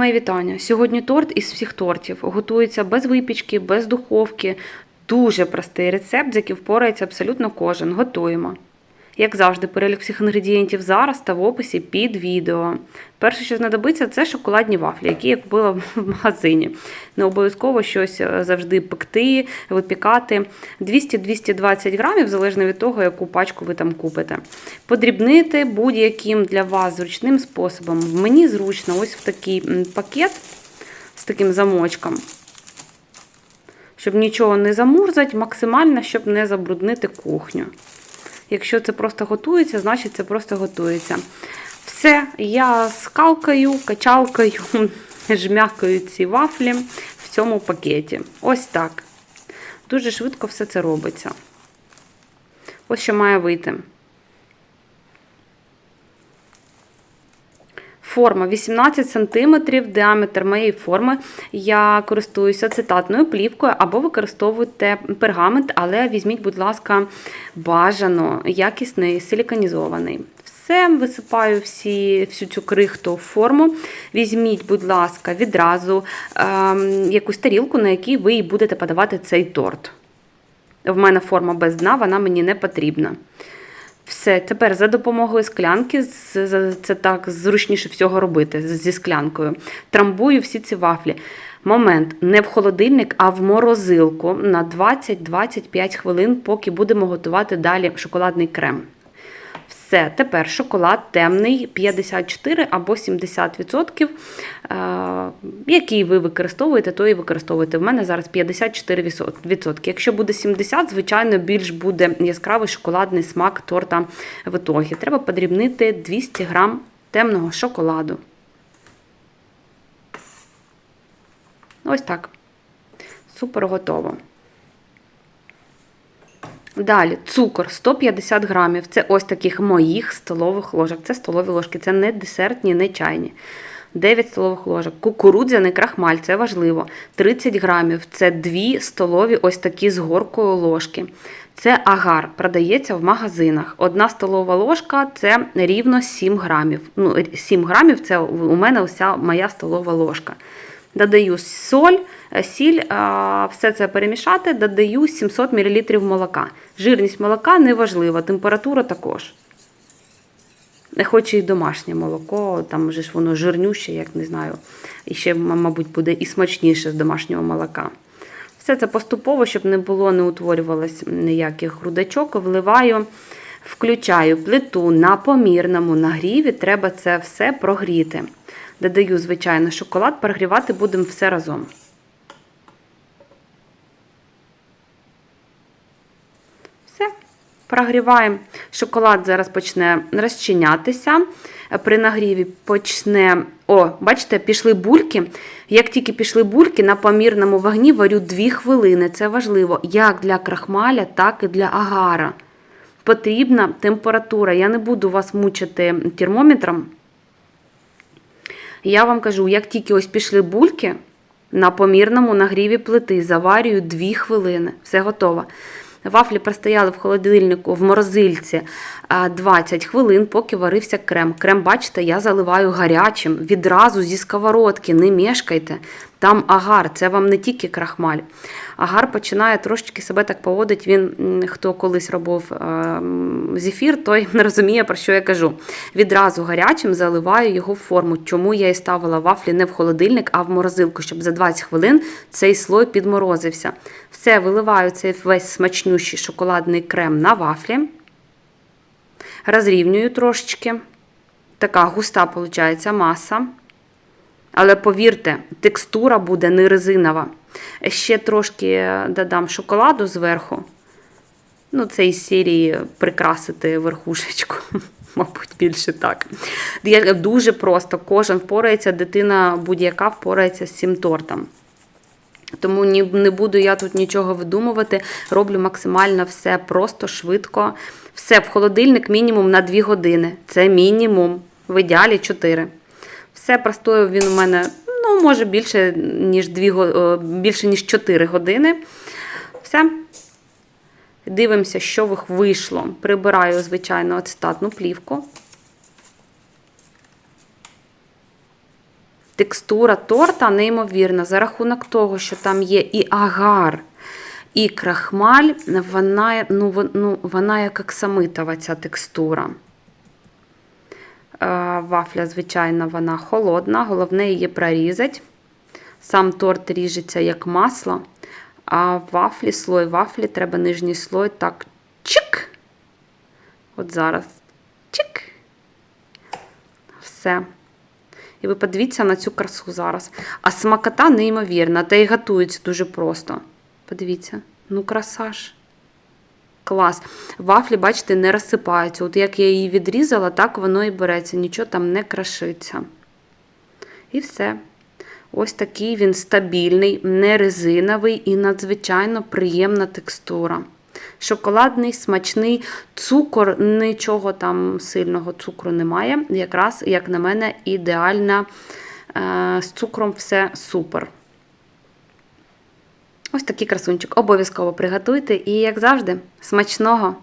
Мої вітання. Сьогодні торт із всіх тортів. Готується без випічки, без духовки. Дуже простий рецепт, з яким впорається абсолютно кожен. Готуємо. Як завжди, перелік всіх інгредієнтів зараз та в описі під відео. Перше, що знадобиться, це шоколадні вафлі, які я купила в магазині. Не обов'язково щось е, завжди пекти, випікати. 200-220 грамів, залежно від того, яку пачку ви там купите. Подрібнити будь-яким для вас зручним способом. Мені зручно ось в такий пакет з таким замочком. Щоб нічого не замурзати, максимально, щоб не забруднити кухню. Якщо це просто готується, значить це просто готується. Все, я скалкаю, качалкаю, жмякаю ці вафлі в цьому пакеті. Ось так. Дуже швидко все це робиться. Ось що має вийти. Форма 18 см, діаметр моєї форми. Я користуюся цитатною плівкою або використовуйте пергамент, але візьміть, будь ласка, бажано, якісний, силіконізований. Все, висипаю всі, всю цю крихту в форму. Візьміть, будь ласка, відразу ем, якусь тарілку, на якій ви будете подавати цей торт. В мене форма без дна, вона мені не потрібна. Все, тепер за допомогою склянки, це так зручніше всього робити зі склянкою. Трамбую всі ці вафлі. Момент не в холодильник, а в морозилку на 20-25 хвилин, поки будемо готувати далі шоколадний крем. Все, тепер шоколад темний 54 або 70%. Е, який ви використовуєте, то і використовуєте. В мене зараз 54%. Якщо буде 70%, звичайно, більш буде яскравий шоколадний смак торта в ітогі. Треба подрібнити 200 грам темного шоколаду. Ось так. Супер готово. Далі цукор 150 грамів. Це ось таких моїх столових ложок. Це столові ложки, це не десертні, не чайні. 9 столових ложок. Кукурудзяний крахмаль, це важливо. 30 грамів. Це 2 столові ось такі з горкою ложки. Це агар, продається в магазинах. Одна столова ложка це рівно 7 грамів. Ну, 7 грамів це у мене вся моя столова ложка. Додаю соль, е, сіль, а, все це перемішати, додаю 700 мл молока. Жирність молока не важлива, температура також. Не хочу і домашнє молоко, там вже ж воно жирнюще, як не знаю. І ще, мабуть, буде і смачніше з домашнього молока. Все це поступово, щоб не було, не утворювалось ніяких грудочок, вливаю, включаю плиту на помірному нагріві, треба це все прогріти. Додаю, звичайно, шоколад, прогрівати будемо все разом. Все. Прогріваємо. Шоколад зараз почне розчинятися. При нагріві почне. О, бачите, пішли бульки. Як тільки пішли бульки, на помірному вогні варю 2 хвилини. Це важливо як для крахмаля, так і для агара. Потрібна температура. Я не буду вас мучити термометром. Я вам кажу, як тільки ось пішли бульки, на помірному нагріві плити заварюю 2 хвилини. Все готово. Вафлі простояли в холодильнику в морозильці 20 хвилин, поки варився крем. Крем, бачите, я заливаю гарячим відразу зі сковородки. Не мешкайте. Там агар, це вам не тільки крахмаль. Агар починає трошечки себе так поводить. Він, хто колись робив е, зефір, той не розуміє, про що я кажу. Відразу гарячим заливаю його в форму. Чому я і ставила вафлі не в холодильник, а в морозилку, щоб за 20 хвилин цей слой підморозився. Все, виливаю цей весь смачнющий шоколадний крем на вафлі. Розрівнюю трошечки. Така густа, виходить, маса. Але повірте, текстура буде не резинова. Ще трошки додам шоколаду зверху. Ну, це із серії прикрасити верхушечку. Мабуть, більше так. Дуже просто. Кожен впорається, дитина будь-яка впорається з цим тортом. Тому не буду я тут нічого видумувати. Роблю максимально все просто, швидко. Все в холодильник мінімум на 2 години. Це мінімум. В ідеалі 4. Все простоїв він у мене, ну, може, більше, ніж 2, е, більше, ніж 4 години. Все. Дивимося, що вийшло. Прибираю, звичайно, ацетатну плівку. Текстура торта неймовірна. За рахунок того, що там є і агар, і крахмаль, вона, ну, ну, вона як оксамитова ця текстура. Е, Вафля, звичайно, вона холодна, головне її прорізати. Сам торт ріжеться як масло, а вафлі, слой вафлі, треба нижній слой так чик. От зараз. Чик. Все. І ви подивіться на цю красу зараз. А смакота неймовірна, та й готується дуже просто. Подивіться, ну краса ж. Клас. Вафлі, бачите, не розсипаються. От як я її відрізала, так воно і береться, нічого там не крашиться. І все. Ось такий він стабільний, не резиновий і надзвичайно приємна текстура. Шоколадний, смачний, цукор, нічого там сильного цукру немає. Якраз, як на мене, ідеальна. Е, З цукром все супер. Ось такий красунчик. Обов'язково приготуйте і, як завжди, смачного!